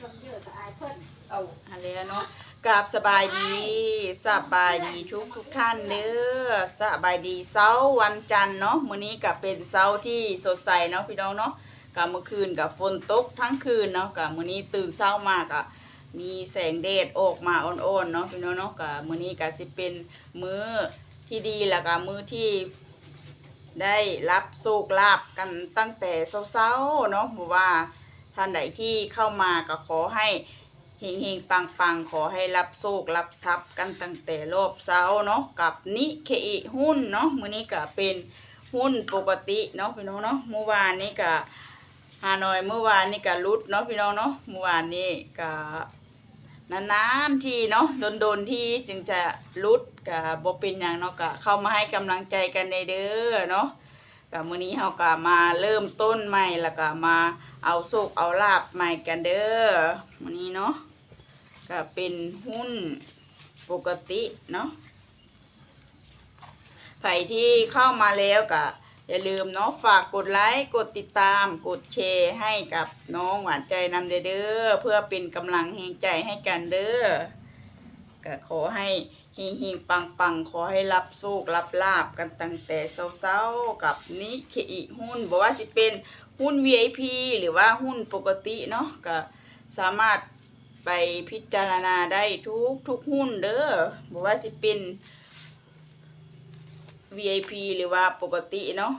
ทำเยอะสะอายเพิ่นเอาอะไรเนาะกราบสบายดีสบายดีทุกทุกท่านเด้อสบายดีเสาร์วันจันทร์เนาะมื้อนี้ก็เป็นเสาร์ที่สดใสเนาะพี่น้องเนาะกับเมื่อคืนกับฝนตกทั้งคืนเนาะกับมื้อนี้ตื่นเช้ามากะมีแสงแดดออกมาอ่อนๆเนาะพี่น้องเนาะกับมื้อนี้ก็สิเป็นมื้อที่ดีแล้วก็มื้อที่ได้รับโชคลาภกันตั้งแต่เช้าๆเนาะบอกว่า ท่านใดที่เข้ามาก็ขอให้เฮงเฮงปังปังขอให้รับโชครับทรัพย์กันตั้งแต่รอบเช้าเนาะกับนิเคอิหุ้นเนาะมื้อนี้ก็เป็นหุ้นปกติเนาะพี่น้องเนาะเมื่อวานนี้ก็ฮานอยเมื่อวานนี้ก็รุดเนาะพี่น้องเนาะเมื่อวานนี้ก็นานๆทีเนาะโดนๆที่จึงจะรุดกับ่เป็นอย่างเนาะก็เข้ามาให้กำลังใจกันในเด้อเนาะกับมื้อนี้เฮาก็มาเริ่มต้นใหม่แล้วก็มา เอาโชคเอาลาบใหม่กันเด้อมื้อนี้เนาะก็เป็นหุ้นปกติเนาะใครที่เข้ามาแล้วก็อย่าลืมเนาะฝากกดไลค์ กดติดตาม กดแชร์ให้กับน้องหวานใจนำเด้อเพื่อเป็นกำลังแห่งใจให้กันเด้อก็ขอให้ฮิงฮิงปังปังขอให้รับโชครับลาบกันตั้งแต่เช้าๆกับนิเคอิหุ้นบอกว่าสิเป็น หุ้น VIP หรือว่าหุ้นปกติเนาะก็สามารถไปพิจารณาได้ทุกทุกหุ้นเด้อบอกว่าสิเป็น VIP หรือว่าปกติเนาะ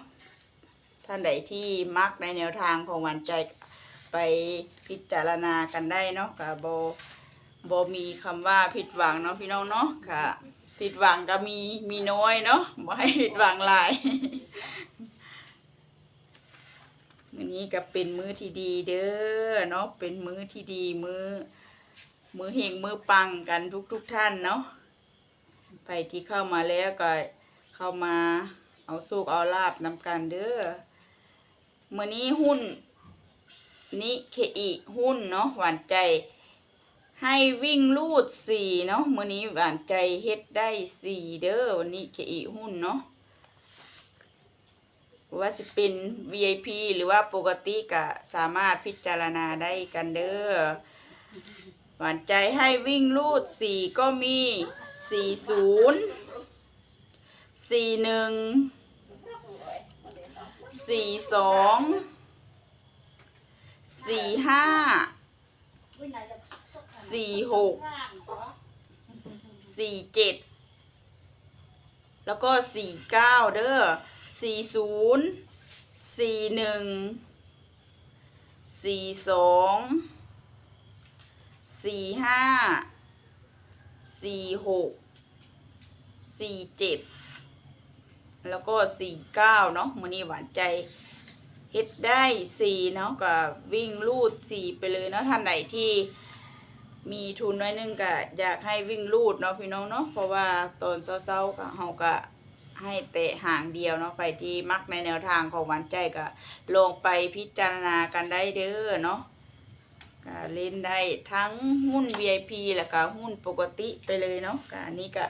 ท่านใดที่มักในแนวทางของหวันใจไปพิจารณากันได้เนาะกับโบมีคำว่าผิดหวังเนาะพี่น้องเนาะค่ะผิดหวังก็มีมีน้อยเนาะบ่ให้ผิดหวังหลาย มื้อนี้ก็เป็นมื้อที่ดีเด้อเนาะเป็นมื้อที่ดีมื้อมื้อเฮงมื้อปังกันทุกทุกๆท่านเนาะไปที่เข้ามาแล้วก็เข้ามาเอาสุกเอาลาบนำกันเด้อมื้อนี้หุ้นนิเคอิหุ้นเนาะหวานใจ ให้วิ่งลูดสี่เนาะมื้อนี้หวานใจเฮ็ดได้สี่เด้อวันนี้เคอีหุ้นเนาะ ว่าสิเป็น VIP หรือว่าปกติก็สามารถพิจารณาได้กันเด้อหวานใจให้วิ่งลูดสี่ก็มีสี่ศูนย์สี่หนึ่งสี่สองสี่ห้าสี่หกสี่เจ็ดแล้วก็สี่เก้าเด้อ สี่ศูนย์สี่หนึ่งสี่สองสี่ห้าสี่หกสี่เจ็ดแล้วก็สี่เก้าเนาะมือนี้หวานใจเฮ็ดได้สี่เนาะก็วิ่งลูดสี่ไปเลยเนาะท่านไหนที่มีทุนน้อยนึงก็อยากให้วิ่งลูดเนาะพี่น้องเนาะเพราะว่าตอนเช้าๆก็เฮาก็ ให้เตะห่างเดียวเนาะไปที่มักในแนวทางของหวานใจก็ลงไปพิจารณากันได้เด้อเนาะก็เล่นได้ทั้งหุ้น VIP แล้วก็หุ้นปกติไปเลยเนาะก็อันนี้ก็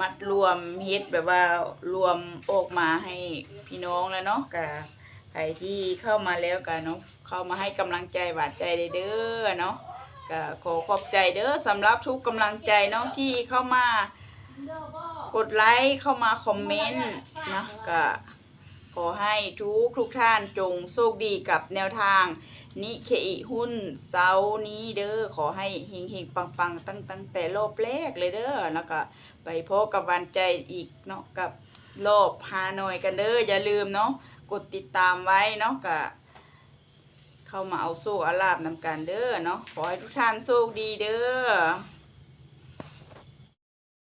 มัดรวมเฮ็ดแบบว่ารวมออกมาให้พี่น้องแล้วเนาะก็ใครที่เข้ามาแล้วก็เนาะเข้ามาให้กำลังใจหวานใจได้เด้อเนาะก็ขอขอบใจเด้อสำหรับทุกกำลังใจเนาะที่เข้ามา กดไลค์เข้ามาคอมเมนต์นะก็ขอให้ทุกทุกท่านจงโชคดีกับแนวทางนิเคอิหุ้นเสาร์นี้เด้อขอให้เฮงเฮงปังปังตั้งตั้งแต่รอบแรกเลยเด้อแล้วก็ไปพบกับวันใจอีกเนาะกับรอบฮานอยกันเด้ออย่าลืมเนาะกดติดตามไว้เนาะก็เข้ามาเอาโชคเอาลาบนำกันเด้อเนาะขอให้ทุกท่านโชคดีเด้อ